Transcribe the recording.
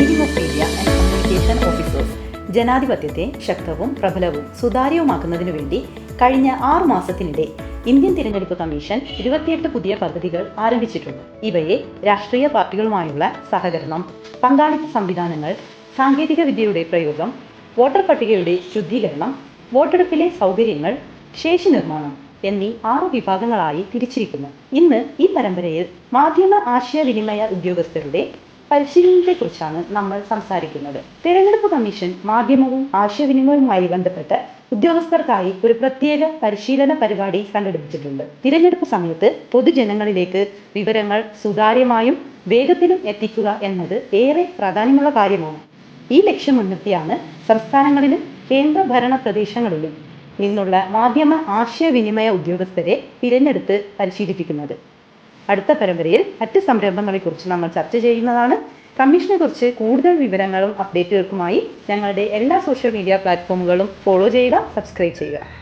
Media and communication officers ജനാധിപത്യത്തെ ശക്തവും പ്രബലവും സുതാര്യവുമാക്കുന്നതിനു വേണ്ടി കഴിഞ്ഞ ആറു മാസത്തിനിടെ ഇന്ത്യൻ തിരഞ്ഞെടുപ്പ് കമ്മീഷൻ ഇരുപത്തിയെട്ട് പുതിയ പദ്ധതികൾ ആരംഭിച്ചിട്ടുണ്ട്. ഇവയെ രാഷ്ട്രീയ പാർട്ടികളുമായുള്ള സഹകരണം പങ്കാളിത്ത സംവിധാനങ്ങൾ സാങ്കേതിക വിദ്യയുടെ പ്രയോഗം വോട്ടർ പട്ടികയുടെ ശുദ്ധീകരണം വോട്ടെടുപ്പിലെ സൗകര്യങ്ങൾ ശേഷി നിർമ്മാണം എന്നീ ആറു വിഭാഗങ്ങളായി തിരിച്ചിരിക്കുന്നു. ഇന്ന് ഈ പരമ്പരയിൽ മാധ്യമ ആശയവിനിമയ ഉദ്യോഗസ്ഥരുടെ പരിശീലനത്തെക്കുറിച്ചാണ് നമ്മൾ സംസാരിക്കുന്നത്. തിരഞ്ഞെടുപ്പ് കമ്മീഷൻ മാധ്യമവും ആശയവിനിമയവുമായി ബന്ധപ്പെട്ട് ഉദ്യോഗസ്ഥർക്കായി ഒരു പ്രത്യേക പരിശീലന പരിപാടി സംഘടിപ്പിച്ചിട്ടുണ്ട്. തിരഞ്ഞെടുപ്പ് സമയത്ത് പൊതുജനങ്ങളിലേക്ക് വിവരങ്ങൾ സുതാര്യമായും വേഗത്തിലും എത്തിക്കുക എന്നത് ഏറെ പ്രാധാന്യമുള്ള കാര്യമാണ്. ഈ ലക്ഷ്യം മുൻനിർത്തിയാണ് സംസ്ഥാനങ്ങളിലും കേന്ദ്ര ഭരണ പ്രദേശങ്ങളിലും നിന്നുള്ള മാധ്യമ ആശയവിനിമയ ഉദ്യോഗസ്ഥരെ തിരഞ്ഞെടുത്ത് പരിശീലിപ്പിക്കുന്നത്. അടുത്ത പരമ്പരയിൽ മറ്റ് സംരംഭങ്ങളെക്കുറിച്ച് നമ്മൾ ചർച്ച ചെയ്യുന്നതാണ്. കമ്മീഷനെ കുറിച്ച് കൂടുതൽ വിവരങ്ങളും അപ്ഡേറ്റുകൾക്കുമായി ഞങ്ങളുടെ എല്ലാ സോഷ്യൽ മീഡിയ പ്ലാറ്റ്ഫോമുകളും ഫോളോ ചെയ്യുക സബ്സ്ക്രൈബ് ചെയ്യുക.